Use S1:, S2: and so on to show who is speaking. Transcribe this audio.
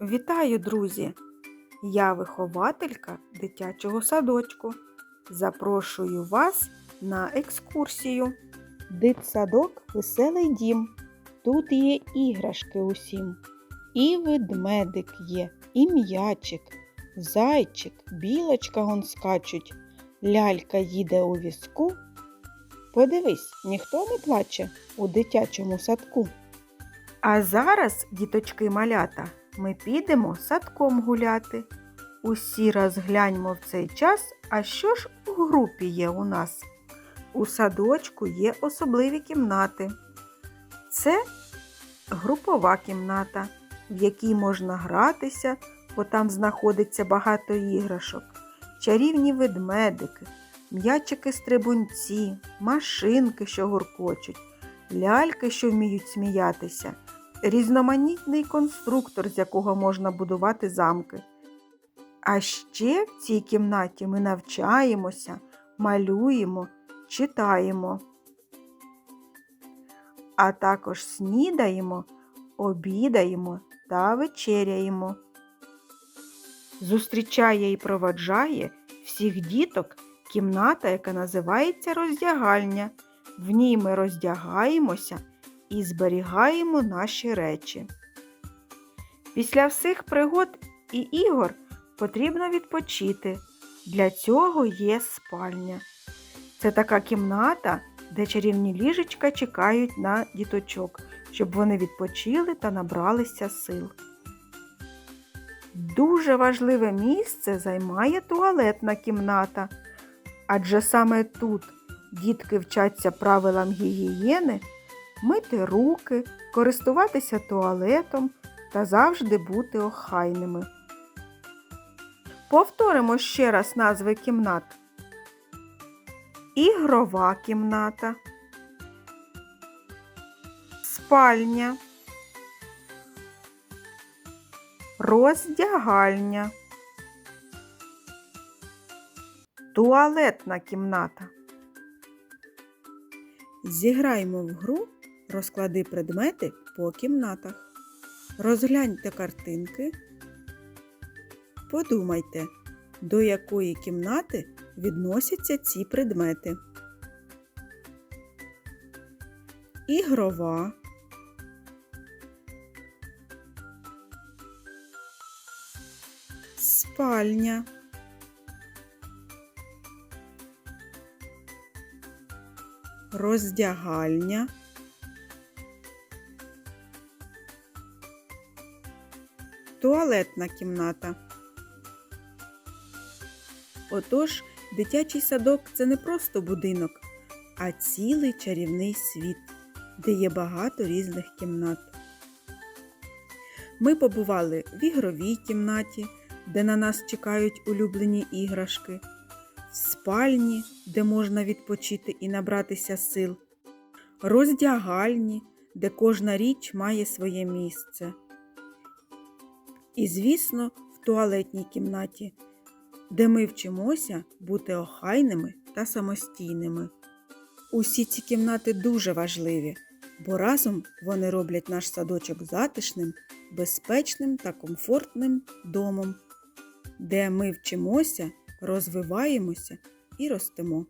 S1: Вітаю, друзі! Я вихователька дитячого садочку. Запрошую вас на екскурсію. Дитсадок веселий дім. Тут є іграшки усім. І ведмедик є, і м'ячик, зайчик, білочка гон скачуть, лялька їде у візку. Подивись, ніхто не плаче у дитячому садку. А зараз, діточки малята, ми підемо садком гуляти. Усі розгляньмо в цей час, а що ж у групі є у нас? У садочку є особливі кімнати. Це групова кімната, в якій можна гратися, бо там знаходиться багато іграшок, чарівні ведмедики, м'ячики-стрибунці, машинки, що гуркочуть, ляльки, що вміють сміятися різноманітний конструктор, з якого можна будувати замки. А ще в цій кімнаті ми навчаємося, малюємо, читаємо, а також снідаємо, обідаємо та вечеряємо. Зустрічає і проводжає всіх діток кімната, яка називається роздягальня. В ній ми роздягаємося і зберігаємо наші речі. Після всіх пригод і ігор потрібно відпочити. Для цього є спальня. Це така кімната, де чарівні ліжечка чекають на діточок, щоб вони відпочили та набралися сил. Дуже важливе місце займає туалетна кімната, адже саме тут дітки вчаться правилам гігієни мити руки, користуватися туалетом та завжди бути охайними. Повторимо ще раз назви кімнат. Ігрова кімната, спальня, роздягальня, туалетна кімната. Зіграємо в гру Розклади предмети по кімнатах. Розгляньте картинки. Подумайте, до якої кімнати відносяться ці предмети. Ігрова. Спальня. Роздягальня. Туалетна кімната. Отож, дитячий садок це не просто будинок, а цілий чарівний світ, де є багато різних кімнат. Ми побували в ігровій кімнаті, де на нас чекають улюблені іграшки, в спальні, де можна відпочити і набратися сил, роздягальні, де кожна річ має своє місце. І, звісно, в туалетній кімнаті, де ми вчимося бути охайними та самостійними. Усі ці кімнати дуже важливі, бо разом вони роблять наш садочок затишним, безпечним та комфортним домом, де ми вчимося, розвиваємося і ростемо.